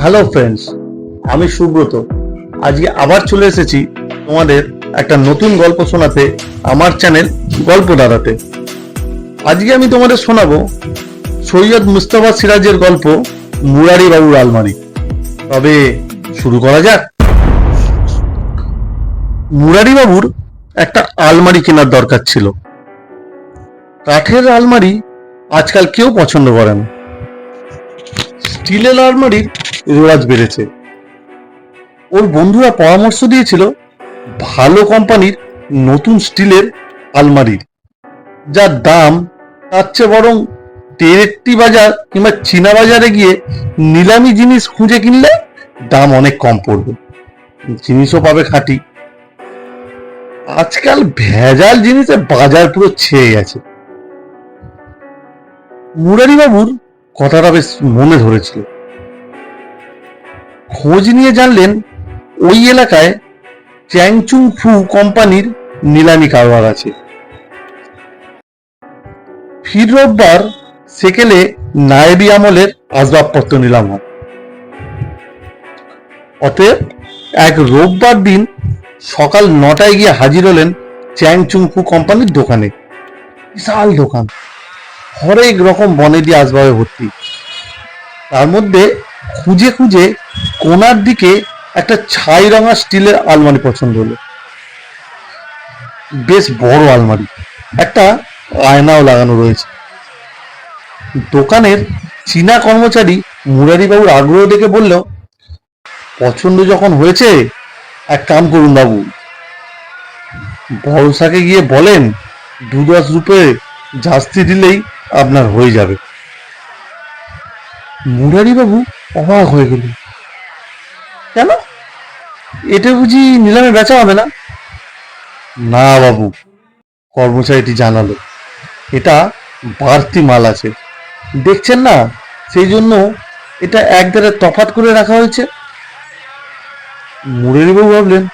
Hello friends আমি সুব্রত। আজকে আবার চলে এসেছি তোমাদের একটা নতুন গল্প শোনাতে, আমার চ্যানেল গল্প দাঁড়াতে আজকে আমি তোমাদের শোনাবো সৈয়দ মুস্তফা সিরাজের গল্প মুরারি বাবুর আলমারি। তবে শুরু করা যাক। মুরারি বাবুর একটা আলমারি কেনার দরকার ছিল। কাঠের আলমারি আজকাল কেউ পছন্দ করে না। স্টিলের আলমারির রেওয়াজ বেড়েছে। ওর বন্ধুরা পরামর্শ দিয়েছিল, ভালো কোম্পানির নতুন স্টিলের আলমারির যার দাম তার চেয়ে বরং তেরেট্টি বাজার কিংবা চীনা বাজারে গিয়ে নিলামি জিনিস খুঁজে কিনলে দাম অনেক কম পড়বে। জিনিসও পাবে খাঁটি। আজকাল ভেজাল জিনিসের বাজার পুরো ছেয়ে গেছে। মুরারিবাবুর কথাটা বেশ মনে ধরেছিল। খোঁজ নিয়ে জানলেন ওই এলাকায় চ্যাংচুং ফু কোম্পানির নিলামি কারবার আছে। ফির রোববার সেকেলে নায়েবি আমলের আসবাবপত্র নিলাম হয়। অতএব এক রোববার দিন সকাল নটায় গিয়ে হাজির হলেন চ্যাংচুং ফু কোম্পানির দোকানে। বিশাল দোকান। হরেক রকম বনেদি আসবাবে ভর্তি। তার মধ্যে খুঁজে খুঁজে কোনার দিকে একটা ছাই রঙা স্টিলের আলমারি পছন্দ হলো। বেশ বড় আলমারি। একটা আয়নাও লাগানো রয়েছে। দোকানের চীনা কর্মচারী মুরারিবাবুর আগ্রহ দেখে বলল, পছন্দ যখন হয়েছে, এক কাম করুন বাবু। বড়সাকে গিয়ে বলেন, দু দশ রুপে জাস্তি দিলেই আপনার হয়ে যাবে। মুরারিবাবু অবাক হয়ে গেল। কেন? এটা বুঝি নিলামে বেচা হবে না? না বাবু কর্মচারীটি জানালো। এটা বাড়তি মাল আছে। দেখছেন না সেই জন্য এটা এক ধারে তফাত করে রাখা হয়েছে। মুরারিবাবু ভাবলেন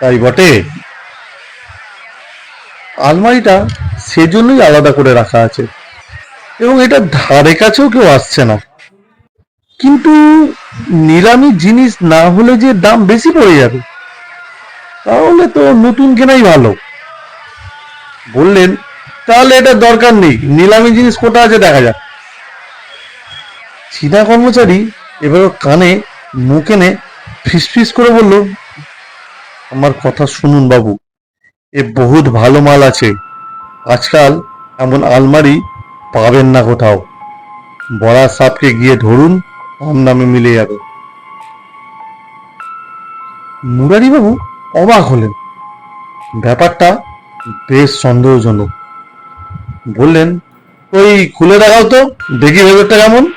তাই বটে। আলমারিটা সেজন্যই আলাদা করে রাখা আছে। এবং এটা ধারে কাছেও কেউ আসছে না। কিন্তু নিলামি জিনিস না হলে যে দাম বেশি পড়ে যাবে, তাহলে তো নতুন কেনাই ভালো। বললেন, তাহলে এটা দরকার নেই নিলামি জিনিস কোটা আছে দেখা যাক। চীনা কর্মচারী এবার কানে মুখ এনে ফিসফিস করে বলল, আমার কথা শুনুন বাবু, এ বহুত ভালো মাল আছে, আজকাল এমন আলমারি পাবেন না কোথাও। বড়া সাপকে গিয়ে ধরুন কম দামে মিলে যাবে। মুরারিবাবু অবাক হলেন। ব্যাপারটা বেশ সন্দেহজনক। বললেন, ওই খুলে দেখাও তো, দেখি ভেতরটা কেমন।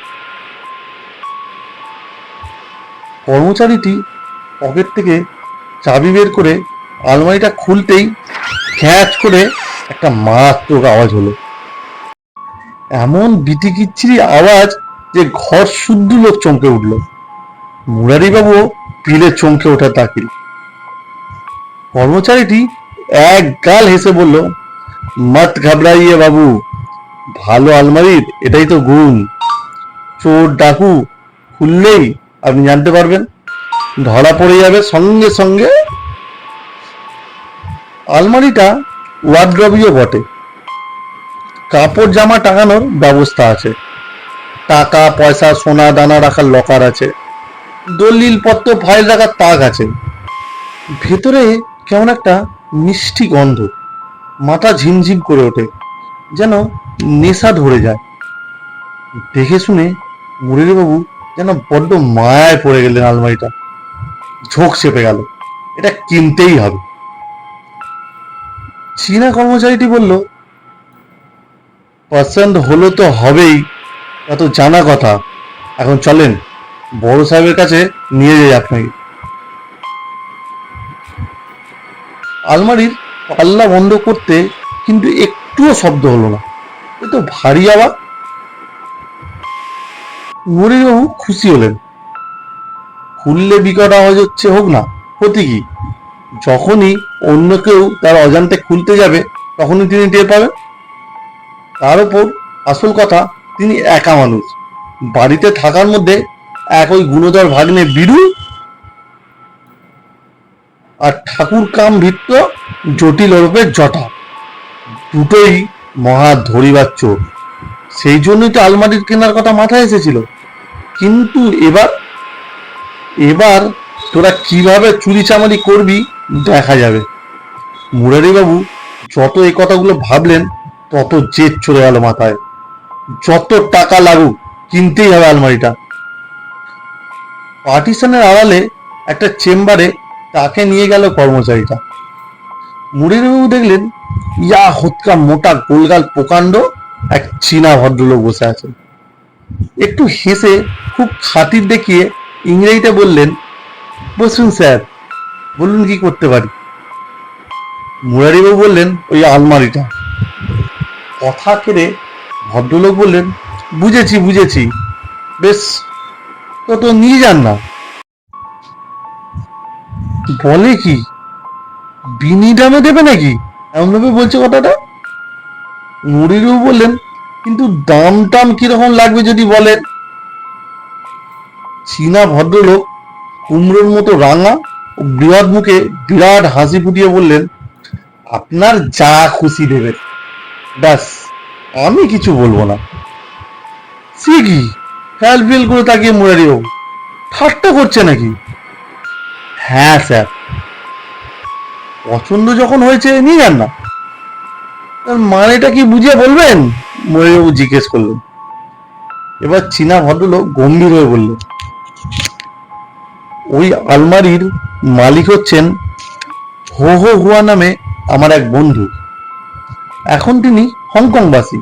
কর্মচারীটি পকেট থেকে চাবি বের করে আলমারিটা খুলতেই খ্যাচ করে একটা মারাত্মক আওয়াজ হলো। এমন বিতিকিচ্ছিরি আওয়াজ যে ঘর শুদ্ধ লোক চমকে উঠল। মুরারিবাবু পিলে চমকে ওঠা তাকিল। কর্মচারীটি এক গাল হেসে বলল, মত ঘাবড়াইয়ে বাবু, ভালো আলমারির এটাই তো গুণ। চোর ডাকু খুললেই আপনি জানতে পারবেন, ধরা পড়ে যাবে সঙ্গে সঙ্গে। আলমারিটা ওয়ার্ড্রবিও বটে। কাপড় জামা টাঙানোর ব্যবস্থা আছে। টাকা, পয়সা, সোনা, দানা রাখার লকার আছে। দলিল পত্র ফাইল রাখার তাক আছে। ভেতরে কেমন একটা মিষ্টি গন্ধ। মাথা ঝিমঝিম করে ওঠে, যেন নেশা ধরে যায়। দেখে শুনে মুরেলিবাবু যেন বড্ড মায়ায় পড়ে গেলেন আলমারিটা। ঝোঁক চেপে গেল, এটা কিনতেই হবে। চীনা কর্মচারীটি বলল পছন্দ হলো তো হবেই। তা তো জানা কথা। এখন চলেন, বড় সাহেবের কাছে নিয়ে যাই আপনাকে। আলমারির পাল্লা বন্ধ করতে কিন্তু একটুও শব্দ হলো না। এ তো ভারী আবার মুরিবাবু খুশি হলেন। খুললে বিকট আওয়াজ হচ্ছে হোক না, ক্ষতি কি? যখনই অন্য কেউ তার অজান্তে খুলতে যাবে, তখনই তিনি টের পাবেন। তার উপর আসল কথা তিনি একা মানুষ। বাড়িতে থাকার মধ্যে এক ওই গুণধর ভাগ্নে বিরু আর ঠাকুর কাম ভিত্ত জটিল ওরূপে জটা। দুটোই মহা ধরিবার চোর। সেই জন্যই তো আলমারির কেনার কথা মাথায় এসেছিল। কিন্তু এবার এবার তোরা কীভাবে চুরি চামারি করবি দেখা যাবে। মুরারি বাবু যত এই কথাগুলো ভাবলেন, তত জেদ চলে গেল মাথায়। যত টাকা লাগুক, কিনতেই হবে আলমারিটা। পার্টিশনের আড়ালে একটা চেম্বারে তাকে নিয়ে গেল কর্মচারীটা। মুরারিবাবু দেখলেন, ইয়া হতকা মোটা গোলগাল প্রকাণ্ড এক চীনা ভদ্রলোক বসে আছেন। একটু হেসে খুব খাতির দেখিয়ে ইংরেজিতে বললেন, বসুন স্যার, বলুন কি করতে পারি? মুরারিবাবু বললেন, ওই আলমারিটা। কথা কেড়ে ভদ্রলোক বললেন, বুঝেছি বুঝেছি। বেশ, তো তো নিয়ে যান না। বলে কি? বিনি দামে দেবে নাকি? এমনভাবে বলছে কথাটা। মুড়িরবাবু বললেন, কিন্তু দাম টাম কীরকম লাগবে যদি বলেন? চীনা ভদ্রলোক কুমড়োর মতো রাঙা ও বৃহৎ মুখে বিরাট হাসি ফুটিয়ে বললেন, আপনার যা খুশি দেবেন, ব্যাস। আমি কিছু বলব না। সে কি ফেল ফেল করে তাকিয়ে মুরারি বাবু ঠাট্টা করছে নাকি? হ্যাঁ স্যার। পছন্দ যখন হয়েছে, নিয়ে যান না। মানেটা কি বুঝিয়ে বলবেন? মুরারিবাবু জিজ্ঞেস করলেন। এবার চীনা ভদ্রলোক গম্ভীর হয়ে বললেন, ওই আলমারির মালিক হচ্ছেন হো হো হুয়া নামে আমার এক বন্ধু। এখন তিনি হংকংবাসী।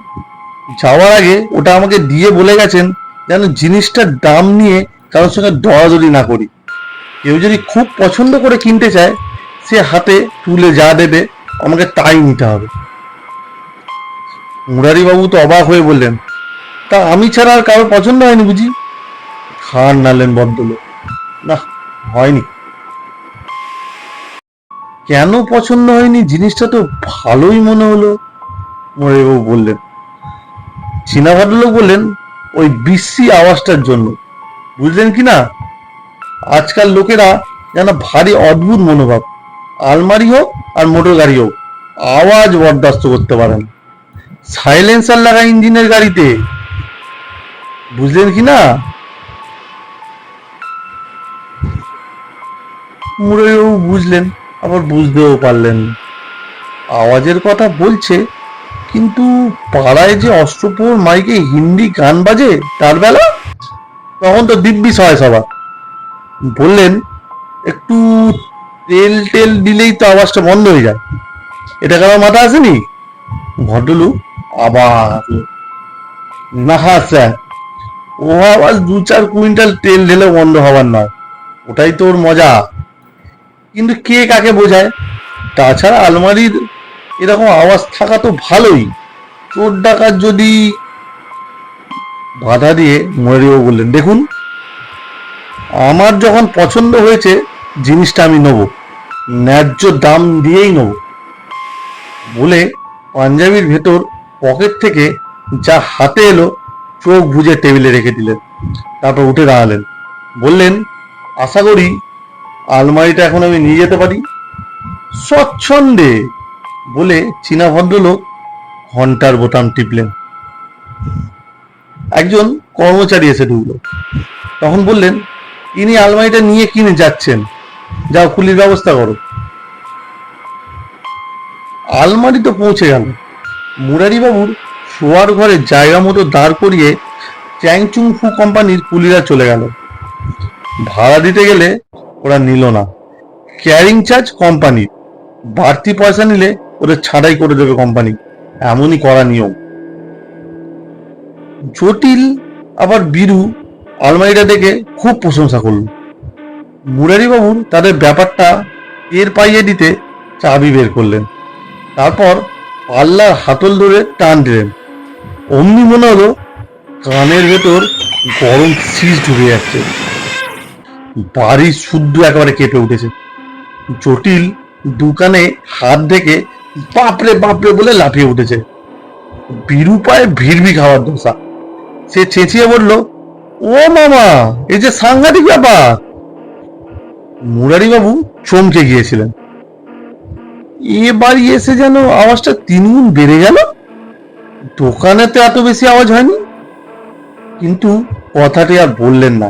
যাওয়ার আগে ওটা আমাকে দিয়ে বলে গেছেন যেন জিনিসটার দাম নিয়ে কারোর সঙ্গে দরাদরি না করি। কেউ যদি খুব পছন্দ করে কিনতে চায়, সে হাতে তুলে যা দেবে, আমাকে তাই নিতে হবে। মুরারিবাবু তো অবাক হয়ে বললেন, তা আমি ছাড়া আর কারোর পছন্দ হয়নি বুঝি? খান নালেন বদলো না, হয়নি। কেন পছন্দ হয়নি? জিনিসটা তো ভালোই মনে হলো। মুরারিবাবু বললেন চীনা ভদ্রলোক বললেন, ওই বিশ্রী আওয়াজটার জন্য। বুঝলেন কি না? আজকাল লোকেরা যেন ভারী অদ্ভুত মনোভাব। আলমারি হোক আর মোটর গাড়ি হোক, আওয়াজ বরদাস্ত করতে পারেন। সাইলেন্সার লাগা ইঞ্জিনের গাড়িতে। বুঝলেন কি না? মুরারিবাবু বুঝলেন, আবার বুঝতেও পারলেন। আওয়াজের কথা বলছে কিন্তু পাড়ায় যে অষ্টপ্রহর মাইকে হিন্দি গান বাজে, তার বেলা? তখন তো দিব্যি সহায় সবার বললেন, একটু তেল টেল দিলেই তো আওয়াজটা বন্ধ হয়ে যায়। এটা কারও মাথা আসেনি? ভদ্রলোক আবার না স্যার। ও আওয়াজ দু চার কুইন্টাল তেল ঢেলে বন্ধ হবার নয়। ওটাই তোর মজা। কিন্তু কে কাকে বোঝায়? তাছাড়া আলমারির এরকম আওয়াজ থাকা তো ভালোই। চোর ডাকাত যদি বাধা দিয়ে মরিও বললেন। দেখুন, আমার যখন পছন্দ হয়েছে, জিনিসটা আমি নেব। ন্যায্য দাম দিয়েই নেব। বলে পাঞ্জাবির ভেতর পকেট থেকে যা হাতে এলো, চোখ বুজে টেবিলে রেখে দিলেন। তারপর উঠে দাঁড়ালেন। বললেন, আশা করি আলমারিটা এখন আমি নিয়ে যেতে পারি? স্বচ্ছন্দে। বলে চীনা ভদ্রলোক ঘণ্টার বোতাম টিপলেন। একজন কর্মচারী এসে ঢুকলো। তখন বললেন, ইনি আলমারিটা নিয়ে কিনে যাচ্ছেন? যাও কুলির ব্যবস্থা করো। আলমারি তো পৌঁছে গেল। মুরারি বাবুর শোয়ার ঘরে জায়গা মতো দাঁড় করিয়ে চ্যাংচুং ফু কোম্পানির কুলিরা চলে গেল। ভাড়া দিতে গেলে ওরা নিল না। ক্যারিং চার্জ কোম্পানির। বাড়তি পয়সা নিলে ওদের ছাড়াই করে দেবে কোম্পানি এমনই করা নিয়ম। জটিল, আবার বীরু আলমারিটা দেখে খুব প্রশংসা করল। মুরারি বাবুর তাদের ব্যাপারটা এর পাইয়ে দিতে চাবি বের করলেন। তারপর পাল্লার হাতল ধরে টান দিলেন। অমনি মনে হলো কানের ভেতর গরম শীষ ঢুকে যাচ্ছে। বাড়ি শুদ্ধ একেবারে কেঁপে উঠেছে। জটিল দোকানে হাত দেখে বাপরে বাপরে বলে লাফিয়ে উঠেছে। বিরূপায় ভিড়বি খাওয়ার দোষা সে চেঁচিয়ে বলল, ও মামা এই যে সাংঘাতিক ব্যাপার। মুরারি বাবু চমকে গিয়েছিলেন। এ বাড়ি এসে যেন আওয়াজটা তিনগুণ বেড়ে গেল? দোকানে তো এত বেশি আওয়াজ হয়নি? কিন্তু কথাটি আর বললেন না।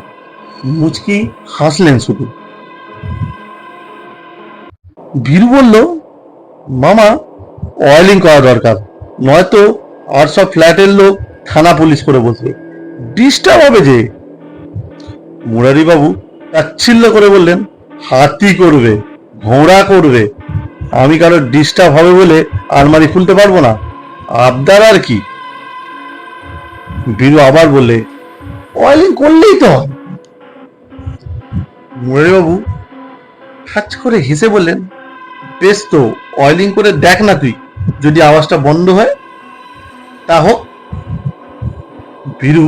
মুচকি হাসলেন শুধু। বীরু বলল মামা অয়েলিং করা দরকার। নয়তো আর সব ফ্ল্যাটের লোক থানা পুলিশ করে বসবে। ডিস্টার্ব হবে যে। মুরারিবাবু তাচ্ছিল্য করে বললেন, হাতি করবে, ঘোড়া করবে। আমি কারও ডিস্টার্ব হবে বলে আলমারি খুলতে পারব না। আবদার আর কি? বীরু আবার বললে অয়েলিং করলেই তো হয়। মুরারি বাবু ঠাচ করে হেসে বললেন বেশ তো অয়েলিং করে দেখ না তুই, যদি আওয়াজটা বন্ধ হয়। তা হোক। বীরু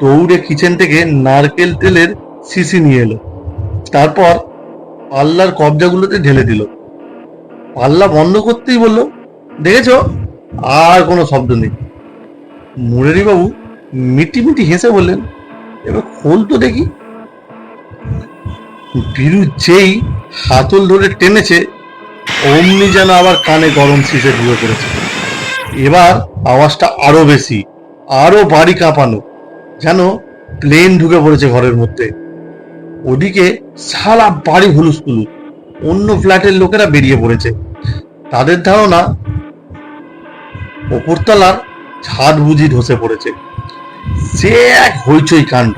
দৌড়ে কিচেন থেকে নারকেল তেলের শিশি নিয়ে এলো। তারপর পাল্লার কবজাগুলোতে ঢেলে দিল। পাল্লা বন্ধ করতেই বলল, দেখেছ? আর কোনো শব্দ নেই। মুরারি বাবু মিটি মিটি হেসে বললেন, এবার খোল তো দেখি। বীরু যেই হাতল ধরে টেনেছে অমনি যেন আবার কানে গরম শীষে ঢুকে পড়েছে। এবার আওয়াজটা আরও বেশি, আরও বাড়ি কাঁপানো, যেন প্লেন ঢুকে পড়েছে ঘরের মধ্যে। ওদিকে সারা বাড়ি হুলুস তুলুস অন্য ফ্ল্যাটের লোকেরা বেরিয়ে পড়েছে। তাদের ধারণা, ওপরতলার ছাদ বুঝি ধসে পড়েছে। সে এক হইচই কাণ্ড।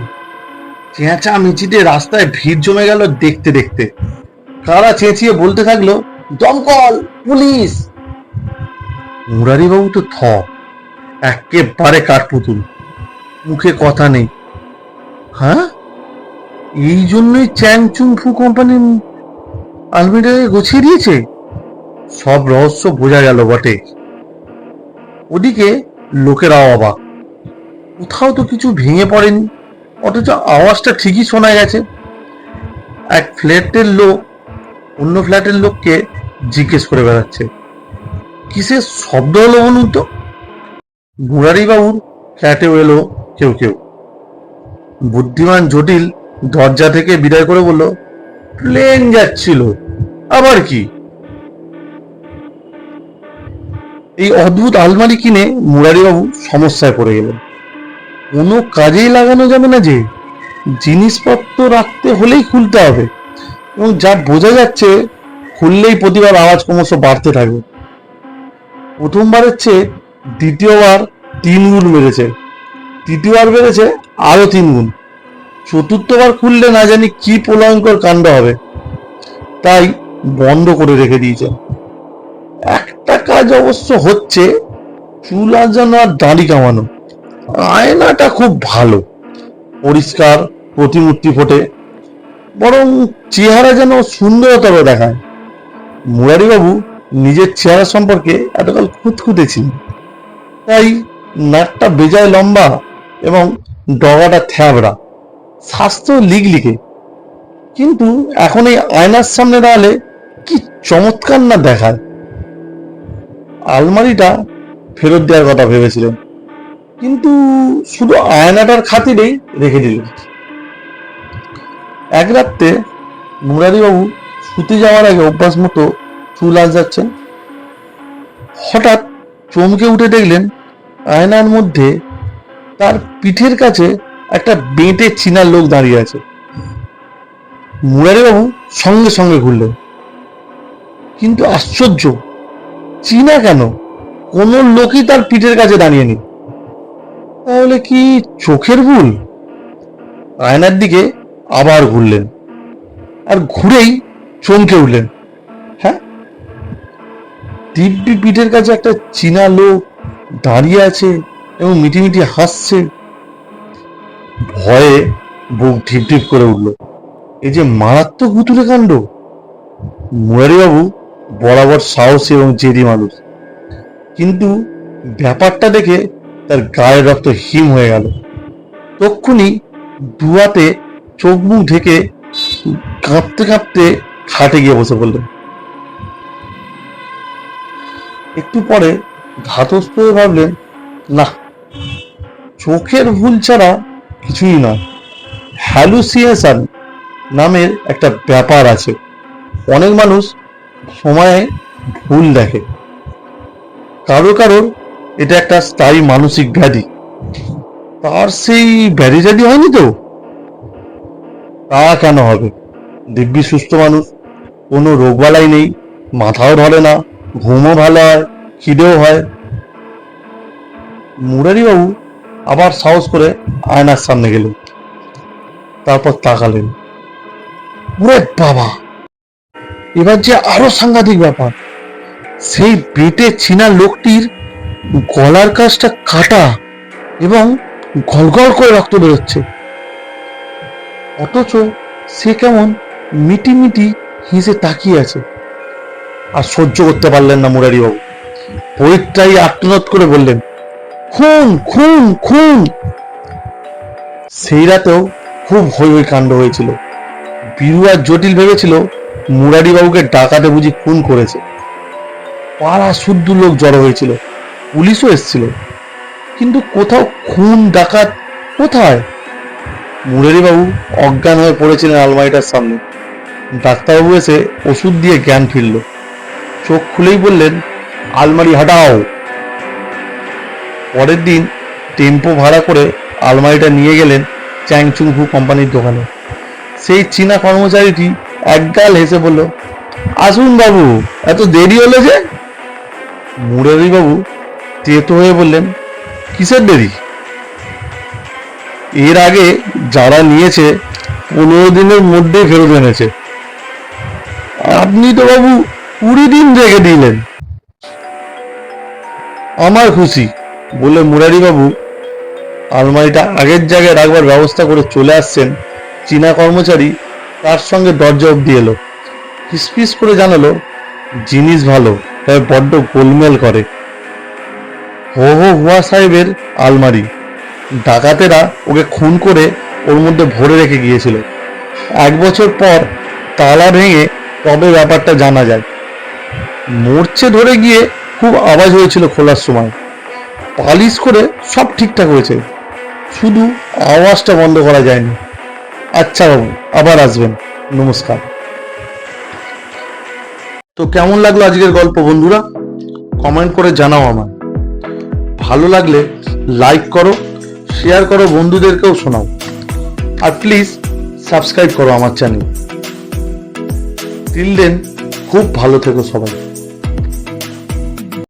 চেঁচা মিচিতে রাস্তায় ভিড় জমে গেল দেখতে দেখতে। কারা চেঁচিয়ে বলতে থাকল দমকল, পুলিশ। মুরারিবাবু তো থ একেবারে কাঠপুতুল মুখে কথা নেই। হ্যাঁ? এই জন্যই চ্যাং চুং ফু কোম্পানি আলমিরাকে গুছিয়ে দিয়েছে? সব রহস্য বোঝা গেল বটে। ওদিকে লোকেরাও অবাক। কোথাও তো কিছু ভেঙে পড়েনি। অথচ আওয়াজটা ঠিকই শোনা গেছে। এক ফ্ল্যাটের লোক, অন্য ফ্ল্যাটের লোককে জিজ্ঞেস করে বেড়াচ্ছে। কিসের শব্দ হলো বলুন তো? মুরারি বাবুর ফ্ল্যাটেও এলো কেউ কেউ। বুদ্ধিমান জটিল দরজা থেকে বিদায় করে বলল, প্লেন যাচ্ছিল, আবার কি? এই অদ্ভুত আলমারি কিনে মুরারিবাবু সমস্যায় পড়ে গেলেন। কোনো কাজেই লাগানো যাবে না যে, জিনিসপত্র রাখতে হলেই খুলতে হবে। এবং যা বোঝা যাচ্ছে খুললেই প্রতিবার আওয়াজ ক্রমশ বাড়তে থাকবে। প্রথমবারের চেয়ে দ্বিতীয়বার তিন গুণ বেড়েছে। তৃতীয়বার বেড়েছে আরও তিন গুণ। চতুর্থবার খুললে না জানি কি প্রলয়ঙ্কর কাণ্ড হবে। তাই বন্ধ করে রেখে দিয়েছেন একটা কাজ অবশ্য হচ্ছে চুল আজানো আর দাঁড়ি কামানো। আয়নাটা খুব ভালো। পরিষ্কার, প্রতিমূর্তি ফোটে। বরং চেহারা যেন সুন্দরতর দেখায়। মুরারিবাবু নিজের চেহারা সম্পর্কে এতকাল খুঁতখুঁতে ছিলেন। তাই নাকটা বেজায় লম্বা এবং ডগাটা থ্যাবড়া, স্বাস্থ্য লিগলিকে। কিন্তু এখন এই আয়নার সামনে দাঁড়ালে কি চমৎকার না দেখায়। আলমারিটা ফেরত দেওয়ার কথা ভেবেছিলেন, কিন্তু শুধু আয়নাটার খাতিরেই রেখে দিলেন এক রাত্রে মুরারিবাবু শুতে যাওয়ার আগে অভ্যাস মতো চুল যাচ্ছেন হঠাৎ চমকে উঠে দেখলেন আয়নার মধ্যে তার পিঠের কাছে একটা বেঁটে চীনা লোক দাঁড়িয়ে আছে। মুরারিবাবু সঙ্গে সঙ্গে ঘুরলেন। কিন্তু আশ্চর্য, চীনা কেন? কোনো লোকই তার পিঠের কাছে দাঁড়িয়ে নেই তাহলে কি চোখের ভুল? আয়নার দিকে আবার ঘুরলেন। আর ঘুরেই চমকে উঠলেন। হ্যাঁ? দিব্যি পিঠের কাছে একটা চীনা লোক দাঁড়িয়ে আছে এবং মিটি মিটিমিটি হাসছে। ভয়ে বুক ঢিপ ঢিপ করে উঠল। এই যে মারাত্মক ভুতুরে কাণ্ড। মুরারিবাবু বরাবর সাহসী এবং জেদি মানুষ। কিন্তু ব্যাপারটা দেখে তার গায়ের রক্ত হিম হয়ে গেল। তক্ষুনি দুয়াতে চোখ মুখ ঢেকে কাঁপতে কাঁপতে খাটে গিয়ে বসে পড়লেন একটু পরে ধাতস্থ ভাবলেন, না, চোখের ভুল ছাড়া কিছুই নয়। হ্যালুসিয়েশন নামের একটা ব্যাপার আছে। অনেক মানুষ সময়ে ভুল দেখে। কারও কারোর এটা একটা স্থায়ী মানসিক ব্যাধি। তার সেই ব্যাধি ট্যাধি হয়নি তো? তা কেন হবে? দিব্যি সুস্থ মানুষ কোনো রোগবালাই নেই, মাথাও ধরে না, ঘুমও ভালো হয়, খিদেও হয়। মুরারিবাবু আবার সাহস করে আয়নার সামনে গেলেন, তারপর তাকালেন। ওরে বাবা! এবার যে আরও সাংঘাতিক ব্যাপার, সেই বেটে ছিনা লোকটির গলার কাজটা কাটা এবং গলগল করে রক্ত বেরোচ্ছে। অথচ সে কেমন মিটি মিটি হেসে তাকিয়ে আছে। আর সহ্য করতে পারলেন না মুরারিবাবু। পরিত্রাই আত্মনাদ করে বললেন, খুন খুন খুন! সেই রাতেও খুব হই হই কাণ্ড হয়েছিল। বীরু আর জটিল ভেবেছিল মুরারিবাবুকে ডাকাতে বুঝি খুন করেছে। পাড়া শুদ্ধ লোক জড়ো হয়েছিল, পুলিশও এসেছিল। কিন্তু কোথাও খুন, ডাকাত কোথায়? মুরারিবাবু অজ্ঞান হয়ে পড়েছিলেন আলমারিটার সামনে। ডাক্তারবাবু এসে ওষুধ দিয়ে জ্ঞান ফিরল। চোখ খুলেই বললেন, আলমারি হাটাও। পরের দিন টেম্পো ভাড়া করে আলমারিটা নিয়ে গেলেন চ্যাংচুং চ্যাংচুংফু কোম্পানির দোকানে। সেই চীনা কর্মচারীটি একগাল হেসে বলল, আসুন বাবু, এত দেরি হলো যে? মুরারি বাবু তেতো হয়ে বললেন, কিসের দেরি? এর আগে যারা নিয়েছে, পনেরো দিনের মধ্যে ফেরত এনেছে। আপনি তো বাবু কুড়ি দিন রেখে দিলেন। আমার খুশি, বলে মুরারি বাবু আলমারিটা আগের জায়গায় রাখবার ব্যবস্থা করে চলে আসছেন। চীনা কর্মচারী তার সঙ্গে দরজা অব্দি এলো। ফিসফিস করে জানালো, জিনিস ভালো, তবে বড্ড গোলমেল করে। হো হো হুয়া সাহেবের আলমারি। ডাকাতেরা ওকে খুন করে ওর মধ্যে ভরে রেখে গিয়েছিল। এক বছর পর তালা ভেঙে তবে ব্যাপারটা জানা যায়? মরছে ধরে গিয়ে খুব আওয়াজ হয়েছিল খোলার সময়। পালিশ করে সব ঠিকঠাক হয়েছে। শুধু আওয়াজটা বন্ধ করা যায়নি। আচ্ছা বাবু, আবার আসবেন। নমস্কার। তো কেমন লাগল আজকের গল্প বন্ধুরা? কমেন্ট করে জানাও আমার ভালো লাগলে লাইক করো, শেয়ার করো, বন্ধুদেরকেও শোনাও। আর প্লিজ সাবস্ক্রাইব করো আমার চ্যানেল। টিল দেন খুব ভালো থেকো সবাই।